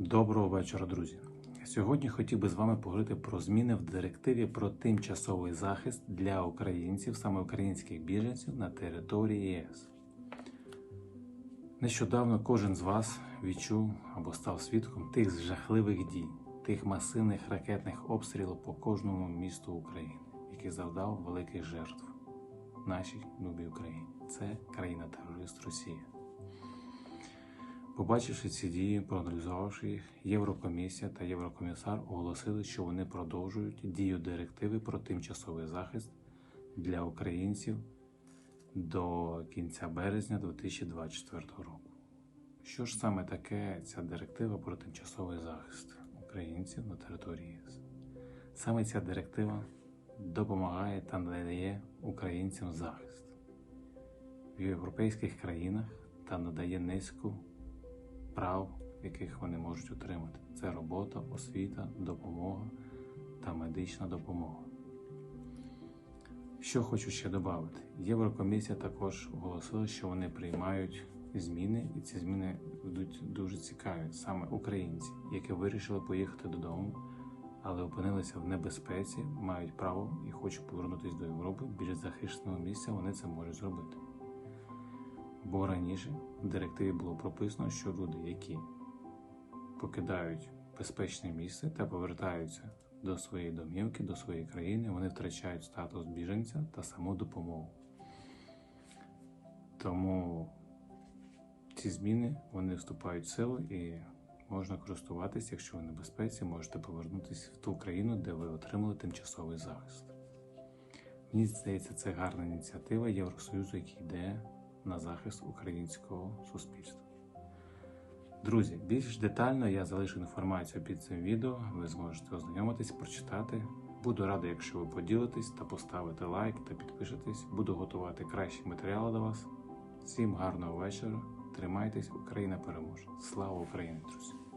Доброго вечора, друзі. Сьогодні хотів би з вами поговорити про зміни в директиві про тимчасовий захист для українців, саме українських біженців на території ЄС. Нещодавно кожен з вас відчув або став свідком тих жахливих дій, тих масивних ракетних обстрілів по кожному місту України, який завдав великих жертв нашій любій Україні. Це країна-терорист Росія. Побачивши ці дії, проаналізувавши їх, Єврокомісія та Єврокомісар оголосили, що вони продовжують дію директиви про тимчасовий захист для українців до кінця березня 2024 року. Що ж саме таке ця директива про тимчасовий захист українців на території ЄС? Саме ця директива допомагає та надає українцям захист в європейських країнах та надає низку прав, яких вони можуть отримати. Це робота, освіта, допомога та медична допомога. Що хочу ще додати, Єврокомісія також оголосила, що вони приймають зміни, і ці зміни будуть дуже цікаві. Саме українці, які вирішили поїхати додому, але опинилися в небезпеці, мають право і хочуть повернутися до Європи біля захищеного місця, вони це можуть зробити. Бо раніше в директиві було прописано, що люди, які покидають безпечне місце та повертаються до своєї домівки, до своєї країни, вони втрачають статус біженця та саму допомогу. Тому ці зміни вони вступають в силу і можна користуватися, якщо ви в небезпеці, можете повернутися в ту країну, де ви отримали тимчасовий захист. Мені здається, це гарна ініціатива Євросоюзу, який йде на захист українського суспільства. Друзі, більш детально я залишу інформацію під цим відео. Ви зможете ознайомитись, прочитати. Буду радий, якщо ви поділитесь та поставите лайк та підпишетесь. Буду готувати кращі матеріали до вас. Всім гарного вечора. Тримайтесь, Україна переможе. Слава Україні, друзі!